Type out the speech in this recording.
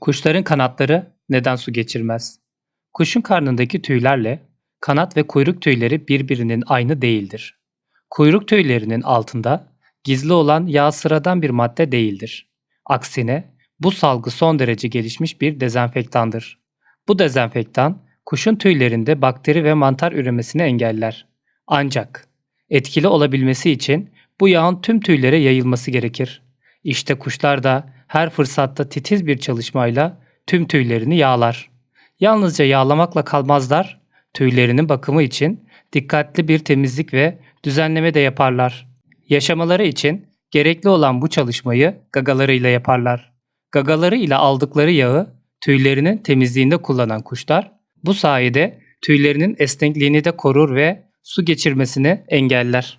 Kuşların kanatları neden su geçirmez? Kuşun karnındaki tüylerle kanat ve kuyruk tüyleri birbirinin aynı değildir. Kuyruk tüylerinin altında gizli olan yağ sıradan bir madde değildir. Aksine bu salgı son derece gelişmiş bir dezenfektandır. Bu dezenfektan kuşun tüylerinde bakteri ve mantar üremesini engeller. Ancak etkili olabilmesi için bu yağın tüm tüylere yayılması gerekir. İşte kuşlar da her fırsatta titiz bir çalışmayla tüm tüylerini yağlar. Yalnızca yağlamakla kalmazlar, tüylerinin bakımı için dikkatli bir temizlik ve düzenleme de yaparlar. Yaşamaları için gerekli olan bu çalışmayı gagalarıyla yaparlar. Gagaları ile aldıkları yağı tüylerinin temizliğinde kullanan kuşlar bu sayede tüylerinin esnekliğini de korur ve su geçirmesini engeller.